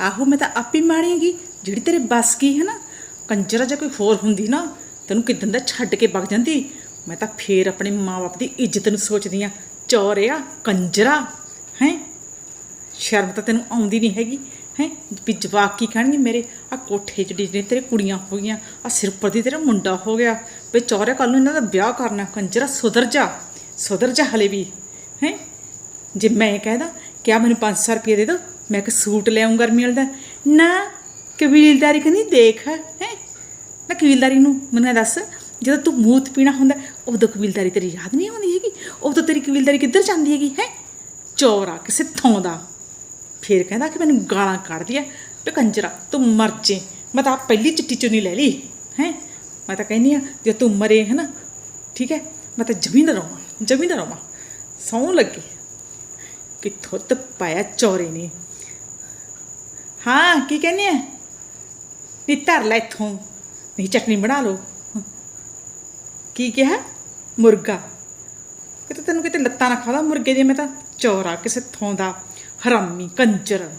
ਆਹੋ ਮੈਂ ਤਾਂ ਆਪੇ ਮਾਰੇਂਗੀ, ਜਿਹੜੀ ਤੇਰੇ ਬਸ ਕੀ ਹੈ ਨਾ, ਕੰਜਰਾ ਜਾਂ ਕੋਈ ਹੋਰ ਹੁੰਦੀ ਨਾ, ਤੈਨੂੰ ਕਿਦਾਂ ਦਾ ਛੱਡ ਕੇ ਵਗ ਜਾਂਦੀ? ਮੈਂ ਤਾਂ ਫੇਰ ਆਪਣੇ ਮਾਂ-ਬਾਪ ਦੀ ਇੱਜ਼ਤ ਨੂੰ ਸੋਚਦੀ ਆ ਚੌਰਿਆ, ਕੰਜਰਾ, ਹੈ? ਸ਼ਰਮ ਤਾਂ ਤੈਨੂੰ ਆਉਂਦੀ ਨਹੀਂ ਹੈਗੀ, ਹੈ? ਵੀ ਜਵਾਕ ਕੀ ਕਹਿਣਗੇ ਮੇਰੇ? ਆ ਕੋਠੇ 'ਚ ਡਿਜਨੇ ਤੇਰੇ ਕੁੜੀਆਂ ਹੋ ਗਈਆਂ ਆ ਸਿਰ ਪਰ ਦੀ ਤੇਰਾ ਮੁੰਡਾ ਹੋ ਗਿਆ। ਵੀ ਚੌਰਿਆ ਕੱਲ ਨੂੰ ਇਹਨਾਂ ਦਾ ਵਿਆਹ ਕਰਨਾ, ਕੰਜਰਾ ਸੁਧਰ ਜਾ ਸੁਧਰ ਜਾ ਹਲੇ ਵੀ, ਹੈ? ਜੇ ਮੈਂ ਕਹਿਦਾ, ਕਿਆ ਮੈਨੂੰ 500 ਰੁਪਏ ਦੇ ਦੋ? ਮੈਂ ਇੱਕ ਸੂਟ ਲੈ ਆਉਂ ਗਰਮੀ ਵਾਲਾ ਦਾ। ਨਾ, ਕਬੀਲਦਾਰੀ ਕਹਿੰਦੀ ਦੇਖ, ਹੈ? ਨਾ ਕਬੀਲਦਾਰੀ ਨੂੰ, ਮੈਨੂੰ ਇਹ ਦੱਸ, ਜਦੋਂ ਤੂੰ ਮੂਤ ਪੀਣਾ ਹੁੰਦਾ, ਉਦੋਂ ਕਬੀਲਦਾਰੀ ਤੇਰੀ ਯਾਦ ਨਹੀਂ ਆਉਂਦੀ ਹੈਗੀ? ਉਦੋਂ ਤੇਰੀ ਕਬੀਲਦਾਰੀ ਕਿੱਧਰ ਜਾਂਦੀ ਹੈਗੀ, ਹੈ? ਚੋਰਾ ਕਿਸੇ ਥੋਂ ਦਾ। ਫਿਰ ਕਹਿੰਦਾ ਕਿ ਮੈਨੂੰ ਗਾਲਾਂ ਕੱਢਦੀ ਐ ਤੇ ਕੰਜਰਾ, ਤੂੰ ਮਰ ਜੇ। ਮੈਂ ਤਾਂ ਆਪ ਪਹਿਲੀ ਚਿੱਟੀ ਚੁੰਨੀ ਲੈ ਲਈ, ਹੈ? ਮੈਂ ਤਾਂ ਕਹਿੰਦੀ ਆ ਜੇ ਤੂੰ ਮਰੇ ਹੈ ਨਾ ਠੀਕ ਹੈ? ਮੈਂ ਤਾਂ ਜ਼ਮੀਨ ਰਵਾਂ ਜ਼ਮੀਨ ਰਵਾਂ। ਸੌਂ ਲੱਗੇ। ਕਿੱਥੋਂ ਤੇ ਪਾਇਆ ਚੋਰੇ ਨੇ। ਹਾਂ, ਕੀ ਕਹਿੰਦੀ ਐ? ਨੀ ਧਰ ਲੈ ਇੱਥੋਂ। ਨਹੀਂ ਚਟਨੀ ਬਣਾ ਲਓ। ਕੀ ਕਿਹਾ? ਮੁਰਗਾ। ਕਿਤੇ ਤੈਨੂੰ ਕਿਤੇ ਲੱਤਾਂ ਨਾ ਖਾਦਾ ਮੁਰਗੇ ਦੀ ਮੈਂ ਤਾਂ ਚੋਰਾ ਕਿਸੇ ਥੋਂ ਦਾ ਹਰਾਮੀ, ਕੰਜਰ।